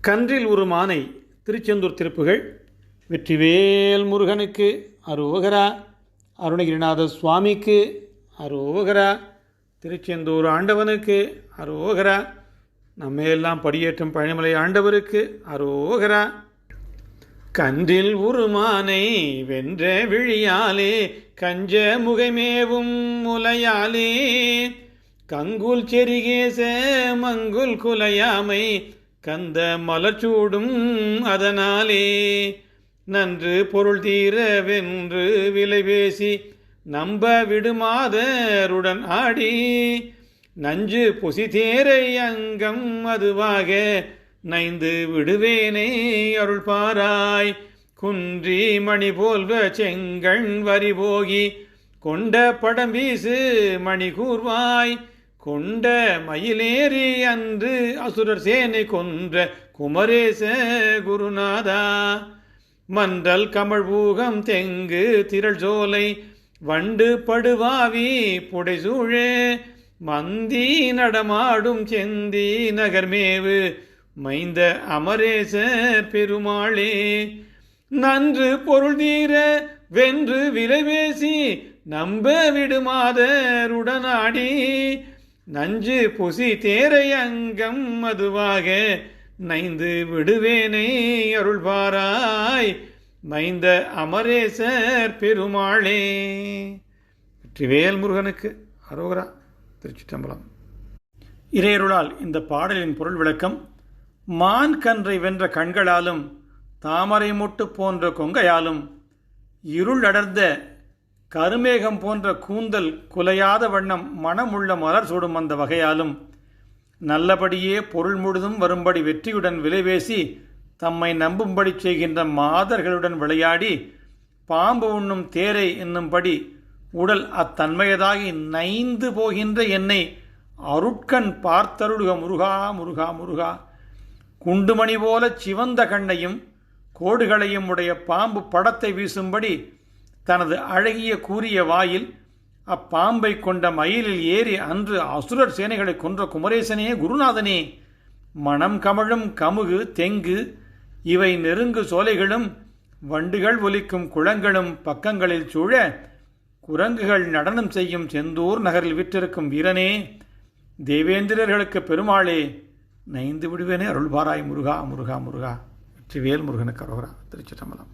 கன்றில் ஒரு மானை திருச்செந்தூர் திருப்புகள் வெற்றிவேல் முருகனுக்கு அரோகரா அருணகிரிநாத சுவாமிக்கு அரோகரா திருச்செந்தூர் ஆண்டவனுக்கு அரோகரா நம்மையெல்லாம் படியேற்றும் பழனிமலை ஆண்டவருக்கு அரோகரா கன்றில் உருமானை வென்ற விழியாலே கஞ்ச முகைமேவும் முலையாலே கங்குல் செரிகேச மங்குல் குலையாமை கந்த மலச்சூடும் அதனாலே நன்று பொருள் தீர வென்று விலை பேசி நம்ப விடுமாதருடன் ஆடி நஞ்சு புசி தேரை அங்கம் அதுவாக நைந்து விடுவேனே அருள் பாராய் குன்றி மணி போல்வ செங்கண் வரி போகி கொண்ட படம் வீசு மணி கூர்வாய். கொண்ட மயிலேறி அன்று அசுரர் சேனை கொன்ற குமரேச குருநாதா. மன்றல் கமழ் பூகம் தெங்கு திரள் சோலை வண்டு படுவாவி புடைசூழே. மந்தி நடமாடும் செந்தி நகர்மேவு மைந்த அமரேசர் பெருமாளே. நன்று பொருள் தீர வென்று விலைவேசி நம்ப விடுமாதருடனாடி. நஞ்சு புசி தேரை அங்கம் அதுவாக நைந்து விடுவேனே அருள்வாராய் மைந்த அமரேசர் பெருமாளே. வெற்றிவேல் முருகனுக்கு அரோகரா திருச்சிட்டம்பலம் இறையருளால் இந்த பாடலின் பொருள் விளக்கம் மான் கன்றை வென்ற கண்களாலும் தாமரை மொட்டு போன்ற கொங்கையாலும் இருள் அடர்ந்த கருமேகம் போன்ற கூந்தல் குலையாத வண்ணம் மனமுள்ள மலர் சூடும் அந்த வகையாலும் நல்லபடியே பொருள் முழுதும் வரும்படி வெற்றியுடன் விலைவேசி தம்மை நம்பும்படி செய்கின்ற மாதர்களுடன் விளையாடி பாம்பு உண்ணும் தேரை என்னும்படி உடல் அத்தன்மையதாகி நைந்து போகின்ற என்னை அருட்கண் பார்த்தருளுக முருகா முருகா முருகா. குண்டுமணி போல சிவந்த கண்ணையும் கோடுகளையும் உடைய பாம்பு படத்தை வீசும்படி தனது அழகிய கூறிய வாயில் அப்பாம்பை கொண்ட மயிலில் ஏறி அன்று அசுரர் சேனைகளை கொன்ற குமரேசனே குருநாதனே மணம் கமழும் கமுகு தெங்கு இவை நெருங்கு சோலைகளும் வண்டுகள் ஒலிக்கும் குளங்களும் பக்கங்களில் சூழ குரங்குகள் நடனம் செய்யும் செந்தூர் நகரில் விற்றிருக்கும் வீரனே தேவேந்திரர்களுக்கு பெருமாளே நைந்து விடுவேனே அருள்பாராய் முருகா முருகா முருகா. வெற்றிவேல் முருகனுக்கு அரோகரா. திருச்சிற்றம்பலம்.